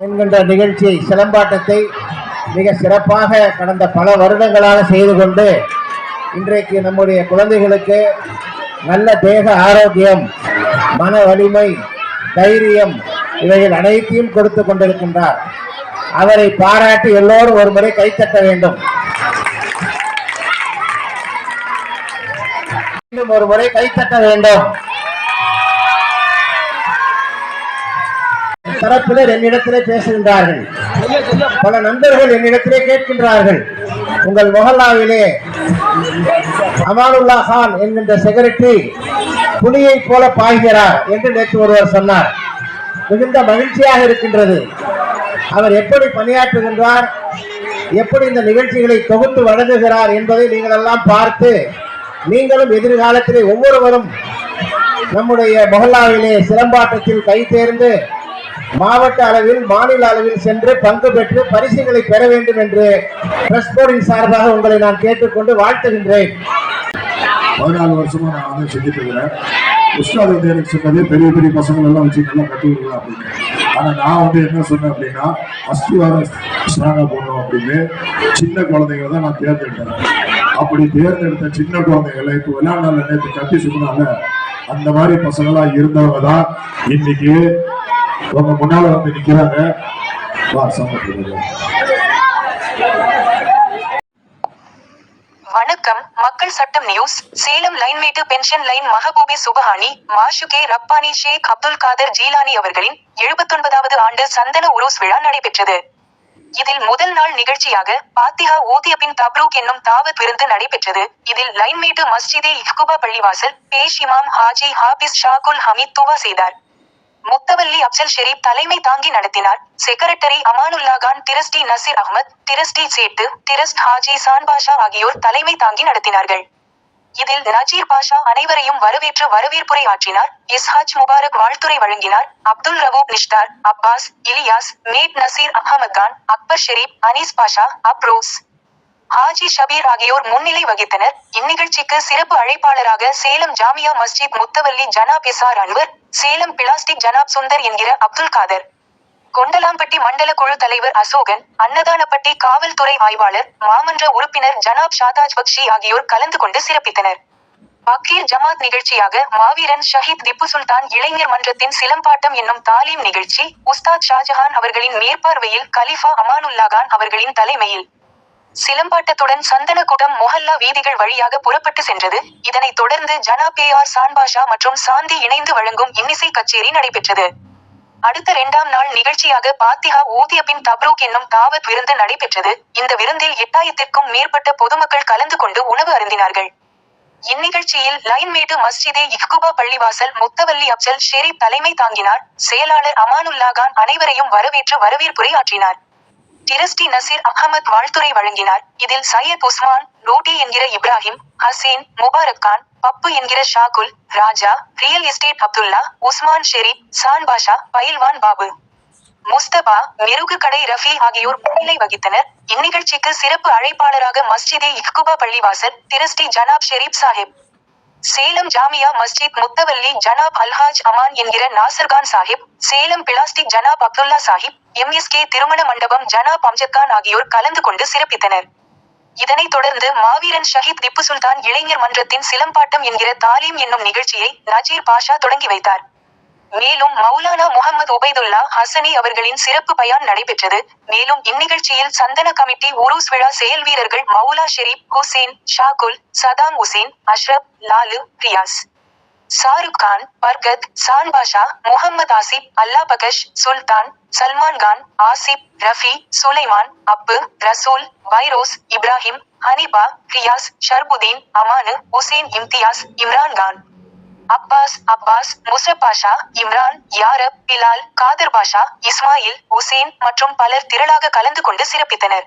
என்கின்ற நிகழ்ச்சியை சிலம்பாட்டத்தை மிக சிறப்பாக கடந்த பல வருடங்களாக செய்து கொண்டு இன்றைக்கு நம்முடைய குழந்தைகளுக்கு நல்ல தேக ஆரோக்கியம் மன வலிமை தைரியம் இவைகள் அனைத்தையும் கொடுத்து கொண்டிருக்கின்றார். அவரை பாராட்டி எல்லோரும் ஒரு முறை கைத்தட்ட வேண்டும். மீண்டும் ஒரு முறை கைத்தட்ட வேண்டும். தரப்பினர் என்னிடத்திலே பேசுகின்றார்கள். பல நண்பர்கள் என்னிடத்திலே கேட்கின்றார்கள். உங்கள் மொஹல்லாவிலே அமானுல்லா கான் என்கின்ற செக்ரட்டரி புலியை போல பாய்கிறார் என்று நேற்று ஒருவர் சொன்னார். மிகுந்த மகிழ்ச்சியாக இருக்கின்றது. அவர் எப்படி பணியாற்றுகின்றார் எப்படி இந்த நிகழ்ச்சிகளை தொகுத்து வழங்குகிறார் என்பதை நீங்கள் எல்லாம் பார்த்து நீங்களும் எதிர்காலத்திலே ஒவ்வொருவரும் நம்முடைய மொஹல்லாவிலே சிலம்பாட்டத்தில் கை தேர்ந்து மாவட்ட அளவில் மாநில அளவில் சென்று பங்கு பெற்று பரிசுகளை பெற வேண்டும் என்று பிரஸ் போர்டின் சார்பாக உங்களை நான் கேட்டுக்கொண்டு வாழ்த்துகின்றேன். பதினாலு வருஷமா நான் வந்து செஞ்சுட்டு இருக்கிறேன் உஸ்தாத் வந்து எனக்கு சொன்னதே பெரிய பெரிய பசங்கள் எல்லாம் வச்சு நல்லா கட்டி விடுவேன் அப்படின்னு. ஆனா நான் வந்து என்ன சொன்னேன் அப்படின்னா அஸ்திவாரம் ஸ்ட்ராங்கா போடணும் அப்படின்னு சின்ன குழந்தைங்களை தான் நான் தேர்ந்தெடுத்தேன். அப்படி தேர்ந்தெடுத்த சின்ன குழந்தைகளை இப்போ விளையாடுனால நேற்று கட்டி சொன்னால அந்த மாதிரி பசங்களா இருந்தவங்க தான் இன்னைக்கு உங்க முன்னால வந்து நிக்கிறாங்க. வா சமத்துவம் வணக்கம். மக்கள் சட்டம் news. Salem Linemedu pension line Mehboob Subhani Mashooq Rabbani Sheikh Abdul Qadir Jilani அவர்களின் எழுபத்தொன்பதாவது ஆண்டு சந்தன உருஸ் விழா நடைபெற்றது. இதில் முதல் நாள் நிகழ்ச்சியாக பாத்திஹா ஊதிய பின் தப்ரூக் என்னும் தாவத் விருந்து நடைபெற்றது. இதில் லைன்மேட்டு மஸ்ஜிதே இஹ்குபா பள்ளிவாசல் பேஷ் இமாம் ஹாஜி ஹாபிஸ் ஷாகுல் ஹமீத் துவா செய்தார். முத்தவல்லி அப்சல் ஷெரீப் தலைமை தாங்கி நடத்தினார். Secretary Amanullah Khan trustee Naseer Ahmed trustee Sait trust Haji Sanpasha ஆகியோர் தலைமை தாங்கி நடத்தினார்கள். இதில் நஜீர் பாஷா அனைவரையும் வரவேற்று வரவேற்புரை ஆற்றினார். இஸ்ஹாஜ் முபாரக் வாழ்த்துரை வழங்கினார். அப்துல் ரவூப் நிஷ்தார் அப்பாஸ் இலியாஸ் மேட் நசீர் அஹமத் கான் அக்பர் ஷெரீப் அனீஸ் பாஷா அப்ரோஸ். ஹாஜி ஷபீர் ஆகியோர் முன்னிலை வகித்தனர். இந்நிகழ்ச்சிக்கு சிறப்பு அழைப்பாளராக சேலம் ஜாமியா மஸ்ஜித் முத்தவல்லி ஜனாப் எஸ்ஆர் அன்வர் சேலம் பிளாஸ்டிக் ஜனாப் சுந்தர் என்கிற அப்துல் காதர் கொண்டலாம்பட்டி மண்டல குழு தலைவர் அசோகன் அன்னதானப்பட்டி காவல்துறை ஆய்வாளர் மாமன்ற உறுப்பினர் ஜனாப் ஷாதாஜ் பக்ஷி ஆகியோர் கலந்து கொண்டு சிறப்பித்தனர். பக்கீர் ஜமாத் நிகழ்ச்சியாக மாவீரன் ஷஹீத் திப்பு சுல்தான் இளைஞர் மன்றத்தின் சிலம்பாட்டம் என்னும் தாலீம் நிகழ்ச்சி உஸ்தாத் ஷாஜஹான் அவர்களின் மேற்பார்வையில் கலிஃபா அமானுல்லா கான் அவர்களின் தலைமையில் சிலம்பாட்டத்துடன் சந்தனகுடம் மொஹல்லா வீதிகள் வழியாக புறப்பட்டு சென்றது. இதனைத் தொடர்ந்து ஜனாப் ஆர் சான்பாஷா மற்றும் சாந்தி இணைந்து வழங்கும் இன்னிசை கச்சேரி நடைபெற்றது. அடுத்த இரண்டாம் நாள் நிகழ்ச்சியாக பாத்திஹா ஊதிய பின் தப்ரூக் என்னும் தாவத் விருந்து நடைபெற்றது. இந்த விருந்தில் எட்டாயிரத்திற்கும் மேற்பட்ட பொதுமக்கள் கலந்து கொண்டு உணவு அருந்தினார்கள். இந்நிகழ்ச்சியில் லைன்மேடு மஸ்ஜிதே இஃகுபா பள்ளிவாசல் முத்தவல்லி அப்சல் ஷெரீப் தலைமை தாங்கினார். செயலாளர் அமானுல்லா கான் அனைவரையும் வரவேற்று வரவேற்புரை ஆற்றினார். டிரஸ்டி நசீர் அகமது வாழ்த்துறை வழங்கினார். இதில் சையத் உஸ்மான் ரோட்டி என்கிற இப்ராஹிம் ஹசேன் முபாரக் கான் பப்பு என்கிற Shahul Raja real estate Abdullah Usman Sharif San பாஷா பயில்வான் பாபு. முஸ்தபா மெருகு கடை ரஃபி ஆகியோர் முன்னிலை வகித்தனர். இந்நிகழ்ச்சிக்கு சிறப்பு அழைப்பாளராக மஸ்ஜிதே இஃப்குபா பள்ளிவாசல் திரஸ்டி ஜனாப் ஷெரீப் சாஹிப். சேலம் ஜாமியா மஸ்ஜித் முத்தவல்லி ஜனாப் அல்ஹாஜ் அமான் என்கிற நாசர்கான் சாஹிப் சேலம் பிளாஸ்டிக் ஜனாப் அப்துல்லா சாஹிப் எம்எஸ்கே திருமண மண்டபம் ஜனாப் அம்ஜத் கான் ஆகியோர் கலந்து கொண்டு சிறப்பித்தனர். இதனைத் தொடர்ந்து மாவீரன் ஷஹீத் திப்பு சுல்தான் இளைஞர் மன்றத்தின் சிலம்பாட்டம் என்கிற தாலீம் என்னும் நிகழ்ச்சியை நஜீர் பாஷா தொடங்கி வைத்தார். மேலும் மௌலானா முகமது உபைதுல்லா ஹசனி அவர்களின் சிறப்பு பயான் நடைபெற்றது. மேலும் இந்நிகழ்ச்சியில் சந்தன கமிட்டி உருஸ் விழா செயல் வீரர்கள் மௌலா ஷெரீப் ஹுசேன் ஷாகுல் சதாம் உசேன் அஷ்ரப் லாலு ரியாஸ். ஷாருக் கான் பர்கத் சான் பாஷா முகமது ஆசிப் அல்லா பகஷ் சுல்தான் சல்மான் கான் ஆசிப் ரஃபி சுலைமான் அப்பு ரசூல் பைரோஸ் இப்ராஹிம் ஹனிபா ரியாஸ் ஷர்புதீன் அமானு உசேன் இம்தியாஸ் இம்ரான் கான். அப்பாஸ் அப்பாஸ் முசப் பாஷா இம்ரான் யாரப் பிலால் காதர் பாஷா இஸ்மாயில் உசேன் மற்றும் பலர் திரளாக கலந்து கொண்டு சிறப்பித்தனர்.